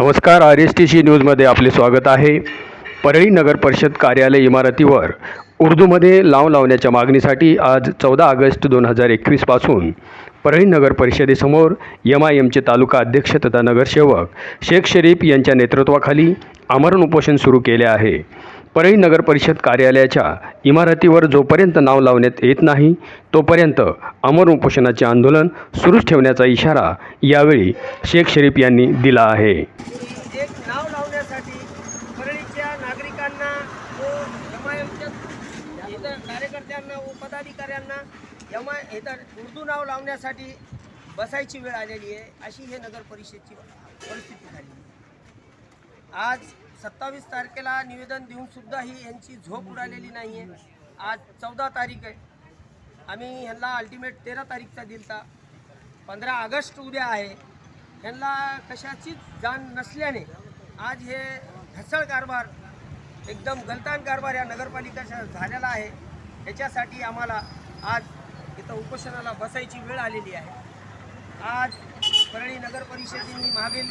नमस्कार R S T C न्यूजमध्ये आपले स्वागत आहे. परळी नगर परिषद कार्यालय इमारतीवर उर्दूमध्ये लाव लावण्याच्या मागणीसाठी आज चौदा ऑगस्ट दोन हजार एकवीसपासून परळी नगर परिषदेसमोर एम आय एमचे तालुका अध्यक्ष तथा नगरसेवक शेख शरीफ यांच्या नेतृत्वाखाली आमरण उपोषण सुरू केले आहे. परळी नगर परिषद कार्यालयाच्या इमारतीवर जोपर्यंत नाव लावण्यात येत नाही तोपर्यंत अमर उपोषणाचे आंदोलन सुरूच ठेवण्याचा इशारा यावेळी शेख शरीफ यांनी दिला आहे एक नाव लावण्यासाठी परळीच्या नागरिकांना व एमआयएमच्या इतर कार्यकर्त्यांना व पदाधिकाऱ्यांना एमआय इतर उर्दू नाव लावण्यासाठी बसायची वेळ आलेली आहे. अशी हे नगर परिषदची परिस्थिती झाली. आज सत्तावीस तारखेला निवेदन देऊनसुद्धा ही यांची झोप उडालेली नाही आहे आज चौदा तारीख आहे. आम्ही ह्यांना अल्टिमेट तेरा तारीखचा दिलता. पंधरा ऑगस्ट उद्या आहे. ह्यांना कशाचीच जाण नसल्याने आज हे ढसळ कारभार एकदम गलतान कारभार या नगरपालिकेचा झालेला आहे. याच्यासाठी आम्हाला आज इथं उपोषणाला बसायची वेळ आलेली आहे. आज परळी नगर परिषदेने मागील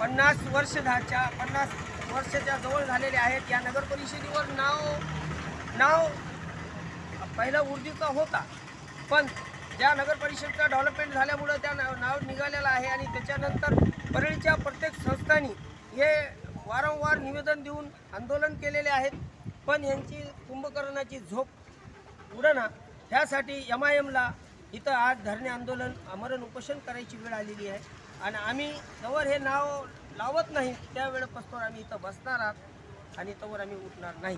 पन्नास वर्षाच्या पन्नास वर्षाच्या जवळ झालेले आहेत. या नगर परिषदेवर नाव नाव पहिला उर्दूचा होता. पण ज्या नगरपरिषदचा डेव्हलपमेंट झाल्यामुळं त्या नाव नाव निघालेलं आहे आणि त्याच्यानंतर परळीच्या प्रत्येक संस्थांनी हे वारंवार निवेदन देऊन आंदोलन केलेले आहेत. पण यांची कुंभकर्णाची झोप उडणा ह्यासाठी एम आय एमला इथं आज धरणे आंदोलन आमरण उपोषण करायची वेळ आलेली आहे. आणि आम्ही तवर हे नाव लावत नाही त्यावेळेपासून आम्ही इथं बसणार आहात आणि तवर आम्ही उठणार नाही